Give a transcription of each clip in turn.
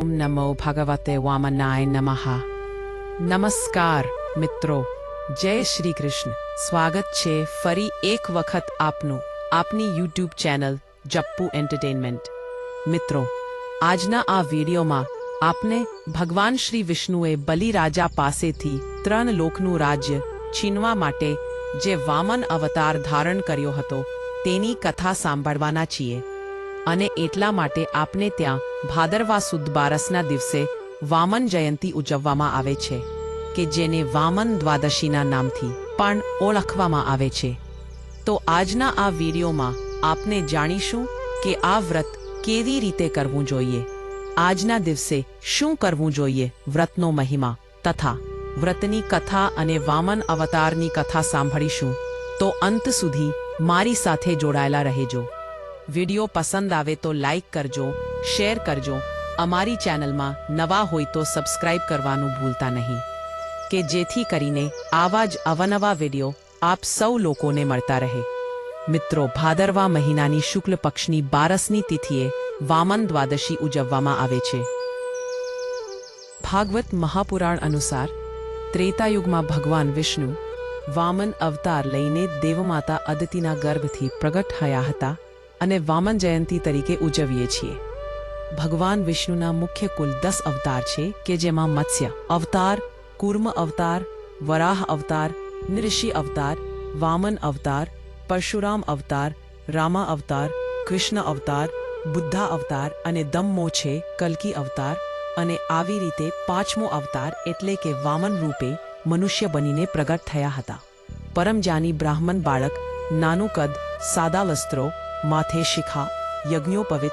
ઓમ નમો ભગવતે વામનાય નમઃ નમસ્કાર મિત્રો જય શ્રી કૃષ્ણ સ્વાગત છે ફરી એક વખત આપનું આપની યુટ્યુબ ચેનલ જપ્પુ એન્ટરટેનમેન્ટ મિત્રો આજના આ વિડીયોમાં આપને ભગવાન શ્રી વિષ્ણુએ બલિરાજા પાસેથી ત્રણ લોકનું રાજ્ય છીનવા માટે જે વામન અવતાર ધારણ કર્યો હતો તેની કથા સાંભળવાના છીએ અને એટલા માટે આપને ત્યાં ભાદરવા સુદ બારસના દિવસે વામન જયંતી ઉજવવામાં આવે છે, કે જેને વામન દ્વાદશીના નામથી પણ ઓળખવામાં આવે છે. તો આજના આ વિડીયોમાં આપને જાણીશું કે આ વ્રત કેવી રીતે કરવું જોઈએ. આજના દિવસે શું કરવું જોઈએ વ્રતનો મહિમા તથા વ્રતની કથા અને વામન અવતારની કથા સાંભળીશું. તો અંત સુધી મારી સાથે જોડાયેલા રહેજો. વિડિયો પસંદ આવે તો લાઈક કરજો, શેર કરજો. અમારી ચેનલમાં નવા હોય તો સબસ્ક્રાઇબ કરવાનું ભૂલતા નહીં. કે જેથી કરીને આવા જ અવનવા વિડિયો આપ સૌ લોકોને મળતા રહે. મિત્રો, ભાદરવા મહિનાની શુક્લ પક્ષની બારસની તિથિએ વામન દ્વાદશી ઉજવવામાં આવે છે. ભાગવત મહાપુરાણ અનુસાર ત્રેતાયુગમાં ભગવાન વિષ્ણુ વામન અવતાર લઈને દેવમાતા અદતિના ગર્ભથી પ્રગટ થયા હતા. અને વામન જયંતી તરીકે ઉજવીએ છીએ. ભગવાન વિષ્ણુના મુખ્ય કુલ દસ અવતાર છે કે જેમાં મત્સ્ય અવતાર, કુર્મ અવતાર, વરાહ અવતાર, નૃષિ અવતાર, વામન અવતાર, પરશુરામ અવતાર, રામા અવતાર, કૃષ્ણ અવતાર, બુદ્ધા અવતાર અને દમ્મો છે કલ્કી અવતાર અને આવી રીતે પાંચમો અવતાર એટલે કે વામન રૂપે મનુષ્ય બનીને પ્રગટ થયા હતા. પરમજાની બ્રાહ્મણ બાળક નાનું કદ સાદા વસ્ત્રો માથે શિખા, યજ્ઞોપવિત,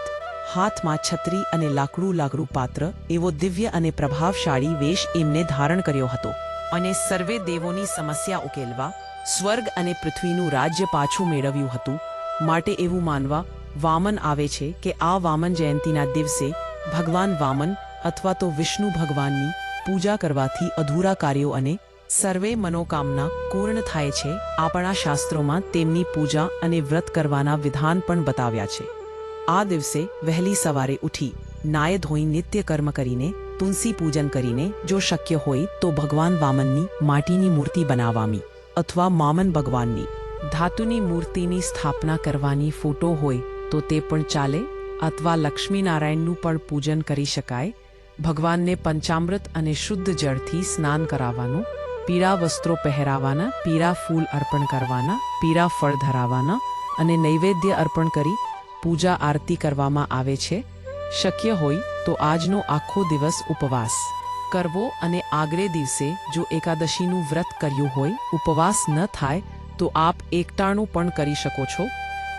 હાથમાં છત્રી અને લાકડું લાકડું પાત્ર, એવો દિવ્ય અને પ્રભાવશાળી વેશ એમને ધારણ કર્યો હતો. અને સર્વે દેવોની સમસ્યા ઉકેલવા, સ્વર્ગ અને પૃથ્વીનું રાજ્ય પાછું મેળવ્યું હતું. માટે એવું માનવા વામન આવે છે કે આ વામન જયંતીના દિવસે ભગવાન વામન અથવા તો વિષ્ણુ ભગવાનની પૂજા કરવાથી અધૂરા કાર્યો અને સર્વે મનોકામના પૂર્ણ થાય છે. આપણા શાસ્ત્રોમાં તેમની પૂજા અને વ્રત કરવાના વિધાન પણ બતાવ્યા છે. આ દિવસે વહેલી સવારે ઉઠી નાય ધોઈ નિત્ય કર્મ કરીને, તુલસી પૂજન કરીને જો શક્ય હોય તો ભગવાન વામનની માટીની મૂર્તિ બનાવવાની અથવા મામન ભગવાનની ધાતુની મૂર્તિની સ્થાપના કરવાની ફોટો હોય તો તે પણ ચાલે અથવા લક્ષ્મીનારાયણનું પણ પૂજન કરી શકાય. ભગવાનને પંચામૃત અને શુદ્ધ જળથી સ્નાન કરાવવાનું પીળા વસ્ત્રો પહેરાવાના, પીળા ફૂલ અર્પણ કરવાના, પીળા ફળ ધરાવાના અને નૈવેદ્ય અર્પણ કરી પૂજા આરતી કરવામાં આવે છે. શક્ય હોય તો આજનો આખો દિવસ ઉપવાસ કરવો અને આગલે દિવસે જો એકાદશીનું વ્રત કર્યું હોય, ઉપવાસ ન થાય, તો આપ એકટાણું પણ કરી શકો છો.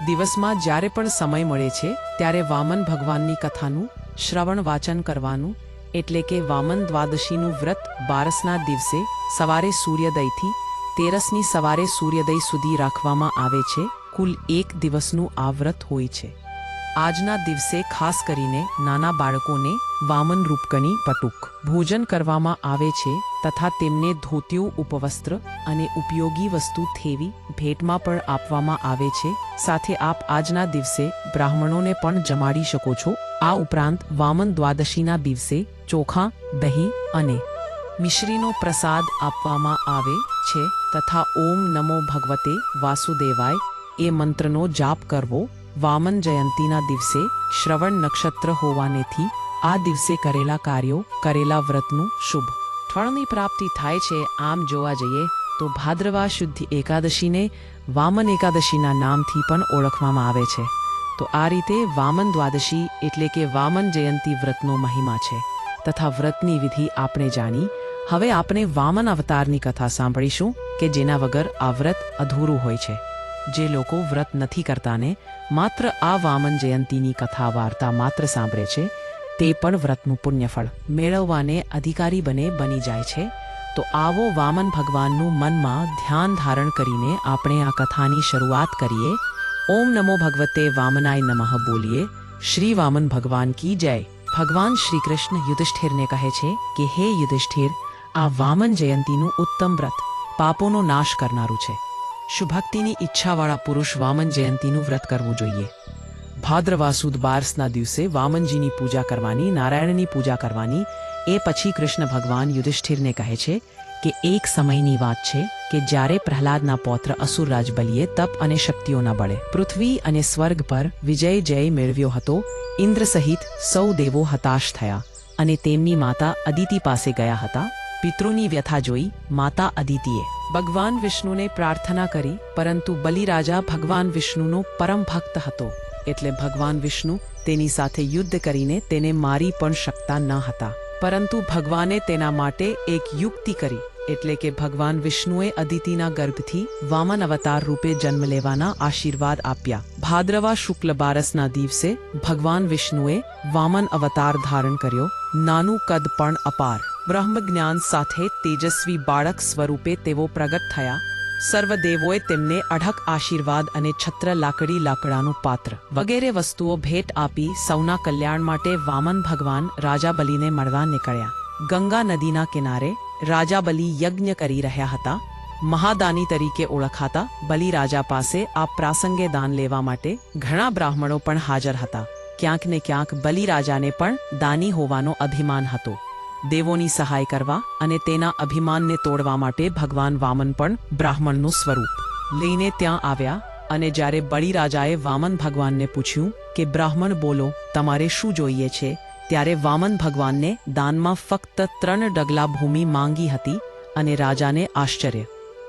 દિવસમાં જ્યારે પણ સમય મળે છે, ત્યારે વામન ભગવાનની કથાનું શ્રવણ વાચન કરવાનું એટલે કે વામન દ્વાદશીનું વ્રત બારસના દિવસે સવારે સૂર્યોદયથી તેરસની સવારે સૂર્યોદય સુધી રાખવામાં આવે છે. કુલ એક દિવસનું આ વ્રત હોય છે. આજના દિવસે ખાસ કરીને નાના બાળકોને વામન રૂપકની પટુક. ભોજન કરવામાં આવે છે તથા તેમને ધોતિયું, ઉપવસ્ત્ર અને ઉપયોગી વસ્તુ થેવી ભેટમાં પણ આપવામાં આવે છે. સાથે આપ આજના દિવસે બ્રાહ્મણોને પણ જમાડી શકો છો. આ ઉપરાંત વામન દ્વાદશીના દિવસે ચોખા, દહીં અને મિશ્રીનો પ્રસાદ આપવામાં આવે છે તથા ઓમ નમો ભગવતે વાસુદેવાય એ મંત્રનો જાપ કરવો. વામન જયંતીના દિવસે શ્રવણ નક્ષત્ર હોવાનેથી આ દિવસે કરેલા કાર્યો, કરેલા વ્રતનું શુભ. ફળની પ્રાપ્તિ થાય છે. આમ જોવા જઈએ તો ભાદ્રવા શુદ્ધ એકાદશીને વામન એકાદશીના નામથી પણ ઓળખવામાં આવે છે. તો આ રીતે વામન દ્વાદશી એટલે કે વામન જયંતી વ્રતનો મહિમા છે. તથા વ્રતની વિધિ આપણે જાણી. હવે આપણે વામન અવતારની કથા સાંભળીશું કે જેના વગર આ વ્રત અધૂરું હોય છે. જે લોકો વ્રત નથી કરતાને માત્ર આ વામન જયંતીની કથા વાર્તા માત્ર સાંભળે છે. તે પણ વ્રતનું પુણ્યફળ મેળવવાને અધિકારી બને બની જાય છે. તો આવો વામન ભગવાનનું મનમાં ધ્યાન ધારણ કરીને આપણે આ કથાની શરૂઆત કરીએ. ઓમ નમો ભગવતે વામનાય નમઃ બોલીએ. શ્રી વામન ભગવાન કી જય. ભગવાન શ્રી કૃષ્ણ યુધિષ્ઠિરને કહે છે કે, હે યુધિષ્ઠિર, આ વામન જયંતીનું ઉત્તમ વ્રત પાપોનો નાશ કરનારું છે. શુભક્તિની ઈચ્છાવાળા પુરુષ વામન જયંતીનું વ્રત કરવું જોઈએ. ભાદ્રવા સુદ બારસના દિવસે વામનજીની પૂજા કરવાની, નારાયણની પૂજા કરવાની, એ પછી કૃષ્ણ ભગવાન યુધિષ્ઠિરને કહે છે કે એક સમયની વાત છે કે જ્યારે પ્રહલાદના પૌત્ર અસુરરાજ બલિએ તપ અને શક્તિઓના બળે પૃથ્વી અને સ્વર્ગ પર વિજય જય મેળવ્યો હતો, ઇન્દ્ર સહિત સૌ દેવો હતાશ થયા અને તેમની માતા અદિતિ પાસે ગયા હતા. પિતૃની વ્યથા જોઈ માતા અદિતિએ ભગવાન વિષ્ણુને પ્રાર્થના કરી, પરંતુ બલિરાજા ભગવાન વિષ્ણુનો પરમ ભક્ત હતો. એટલે ભગવાન વિષ્ણુ તેની સાથે યુદ્ધ કરીને તેને મારી પણ શકતા ન હતા. પરંતુ ભગવાને તેના માટે એક યુક્તિ કરી, એટલે કે ભગવાન વિષ્ણુએ અદિતિના ગર્ભથી વામન અવતાર રૂપે જન્મ લેવાના આશીર્વાદ આપ્યા. ભાદ્રવા શુક્લ બારસના દિવસે ભગવાન વિષ્ણુએ વામન અવતાર ધારણ કર્યો. નાનું કદ પણ અપાર. બ્રહ્મ જ્ઞાન સાથે તેજસ્વી બાળક સ્વરૂપે તેઓ પ્રગટ થયા. સર્વ દેવોએ તેમને અઢક આશીર્વાદ અને છત્ર લાકડી લાકડાનું પાત્ર વગેરે વસ્તુઓ ભેટ આપી સૌના કલ્યાણ માટે વામન ભગવાન રાજા બલિને મળવા નીકળ્યા. ગંગા નદીના કિનારે રાજા બલિ યજ્ઞ કરી રહ્યા હતા. મહાદાની તરીકે ઓળખાતા બલી રાજા પાસે આ પ્રાસંગે દાન લેવા માટે ઘણા બ્રાહ્મણો પણ હાજર હતા. ક્યાંક ને ક્યાંક બલિરાજાને પણ દાની હોવાનો અભિમાન હતો. દેવોની સહાય કરવા અને તેના અભિમાનને તોડવા માટે ભગવાન વામન પણ બ્રાહ્મણનું સ્વરૂપ. લઈને ત્યાં આવ્યા અને જ્યારે બળીરાજાએ વામન ભગવાનને પૂછ્યું કે, બ્રાહ્મણ બોલો, તમારે શું જોઈએ છે? ત્યારે વામન ભગવાનને દાનમાં ફક્ત ત્રણ ડગલા ભૂમિ માંગી હતી અને રાજાને આશ્ચર્ય.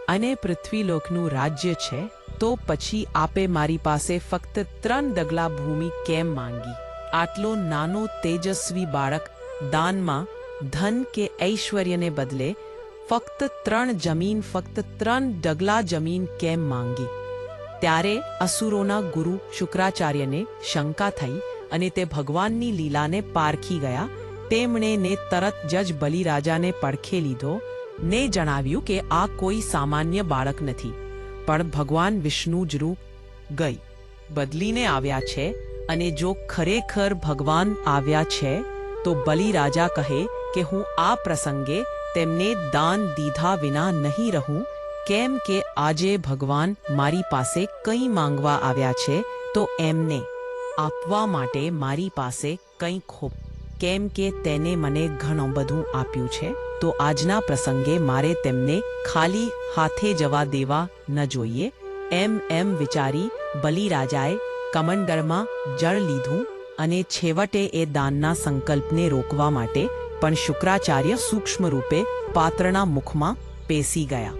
અને પૃથ્વીલોકનું રાજ્ય છે, તો પછી આપે મારી પાસે ફક્ત ત્રણ ડગલા ભૂમિ કેમ માંગી? આટલો નાનો તેજસ્વી બાળક દાનમાં ધન કે ઐશ્વર્યને બદલે ફક્ત ત્રણ જમીન, ફક્ત ત્રણ ડગલા જમીન કેમ માંગી? ત્યારે અસુરોના ગુરુ શુક્રાચાર્યને શંકા થઈ અને તે ભગવાનની લીલાને પારખી ગયા. તેમણે ને તરત જજ બલિરાજાને પડખે લીધો ને જણાવ્યું કે આ કોઈ સામાન્ય બાળક નથી. પણ ભગવાન વિષ્ણુ જ રૂપ ગઈ, બદલીને આવ્યા છે અને જો ખરેખર ભગવાન આવ્યા છે, તો બલિરાજા કહે કે હું આ પ્રસંગે તેમને દાન દીધા વિના નહીં રહું, કેમ કે આજે ભગવાન મારી પાસે કંઈ માંગવા આવ્યા છે, તો એમને આપવા માટે મારી પાસે કંઈ ખોપ, કેમ કે તેને મને ઘણું બધું આપ્યું છે, તો આજના પ્રસંગે મારે તેમને ખાલી હાથે જવા દેવા ન જોઈએ, એમ એમ વિચારી બલિરાજાએ કમંડળમાં જળ લીધું અને છેવટે એ દાનના સંકલ્પને રોકવા માટે પણ શુક્રાચાર્ય સૂક્ષ્મ રૂપે પાત્રના મુખમાં પેસી ગયા.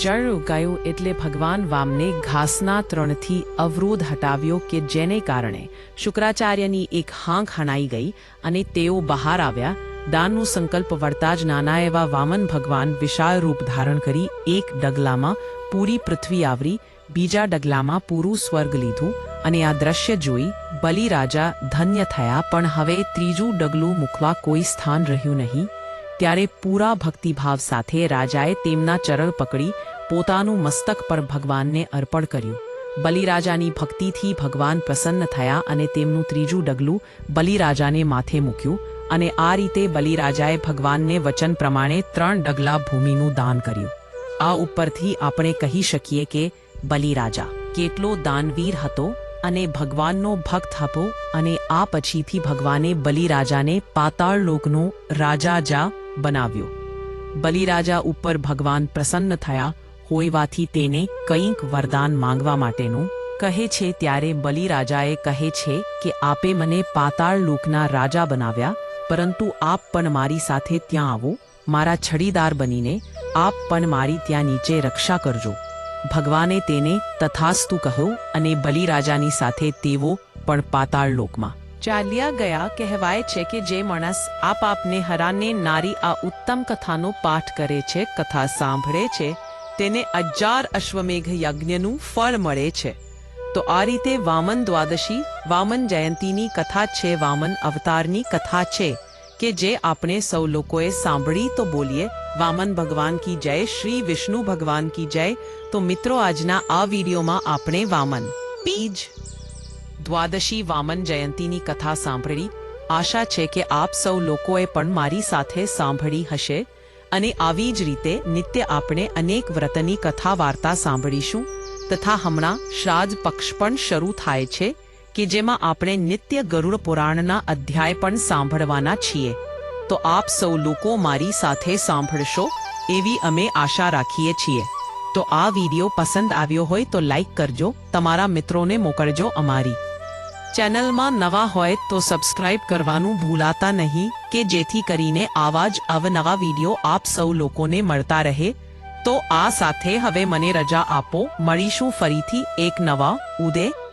જળ ઉગાયું એટલે ભગવાન વામને ઘાસના ત્રણથી અવરોધ હટાવ્યો કે જેને કારણે શુક્રાચાર્યની એક હાંક હણાઈ ગઈ અને તેઓ બહાર આવ્યા. દાનનું સંકલ્પ વળતા જ નાના એવા વામન ભગવાન વિશાળ રૂપ ધારણ કરી એક ડગલામાં પૂરી પૃથ્વી આવરી બીજા ડગલામાં પૂરું સ્વર્ગ લીધું અને આ દ્રશ્ય જોઈ બલિરાજા ધન્ય થયા, પણ હવે ત્રીજું ડગલું મૂકવા કોઈ સ્થાન રહ્યું નહીં. ત્યારે પૂરા ભક્તિભાવ સાથે રાજાએ તેમના ચરણ પકડી પોતાનું મસ્તક પર ભગવાનને અર્પણ કર્યું. બલિરાજાની ભક્તિથી ભગવાન પ્રસન્ન થયા અને તેમનું ત્રીજું ડગલું બલિરાજાને માથે મૂક્યું અને આ રીતે બલિરાજાએ ભગવાનને વચન પ્રમાણે ત્રણ ડગલા ભૂમિનું દાન કર્યું. આ ઉપરથી આપણે કહી શકીએ કે બલિરાજા, કેટલો દાનવીર હતો અને ભગવાનનો ભક્ત હતો અને આ પછીથી ભગવાને બલિરાજાને પાતાળ લોકનો રાજા જા બનાવ્યો. બલિરાજા ઉપર ભગવાન પ્રસન્ન થયા હોઈવાથી તેને કંઈક વરદાન માંગવા માટેનું કહે છે ત્યારે બલિરાજાએ કહે છે કે આપે મને પાતાળ લોકના રાજા બનાવ્યા, પરંતુ આપ પણ મારી સાથે ત્યાં આવો, મારા છડીદાર બનીને આપ પણ મારી ત્યાં નીચે રક્ષા કરજો. ભગવાને તેને તથાસ્તુ કહ્યું અને બલિરાજાની સાથે તેઓ પણ પાતાળ લોકમાં ચાલ્યા ગયા કહેવાય છે કે જે માણસ આપ આપને હરાને નારી આ ઉત્તમ કથાનો પાઠ કરે છે, કથા સાંભળે છે, તેને અજાર અશ્વમેઘ યજ્ઞનું ફળ મળે છે. તો આ રીતે વામન દ્વાદશી, વામન જયંતીની કથા છે, વામન અવતારની કથા છે. કે જે આપણે સૌ લોકોએ સાંભળી તો બોલીએ. વામન ભગવાન કી જય, શ્રી વિષ્ણુ ભગવાન કી જય. તો મિત્રો, આજના આ વિડીયોમાં આપણે વામન બીજ દ્વાદશી વામન જયંતીની કથા સાંભળી. આશા છે કે આપ સૌ લોકોએ પણ મારી સાથે સાંભળી હશે. અને આવી જ રીતે નિત્ય આપણે અનેક વ્રતની કથા વાર્તા સાંભળીશું. તથા હમણાં શ્રાદ્ધ પક્ષ પણ શરૂ થાય છે. કે જેમાં આપણે નિત્ય ગરુડ પુરાણના અધ્યાય પણ સાંભળવાના છીએ. તો આપ સૌ લોકો મારી સાથે સાંભળશો એવી અમે આશા રાખીએ છીએ. તો આ વીડિયો પસંદ આવ્યો હોય તો લાઈક કરજો, તમારા મિત્રોને મોકલજો અમારી. ચેનલમાં નવા હોય તો સબસ્ક્રાઇબ કરવાનું ભૂલાતા નહીં, કે જેથી કરીને આવા જ અવનવા વીડિયો આપ સૌ લોકોને મળતા રહે. તો આ સાથે હવે મને રજા આપો, મળીશું ફરીથી એક નવા ઉદય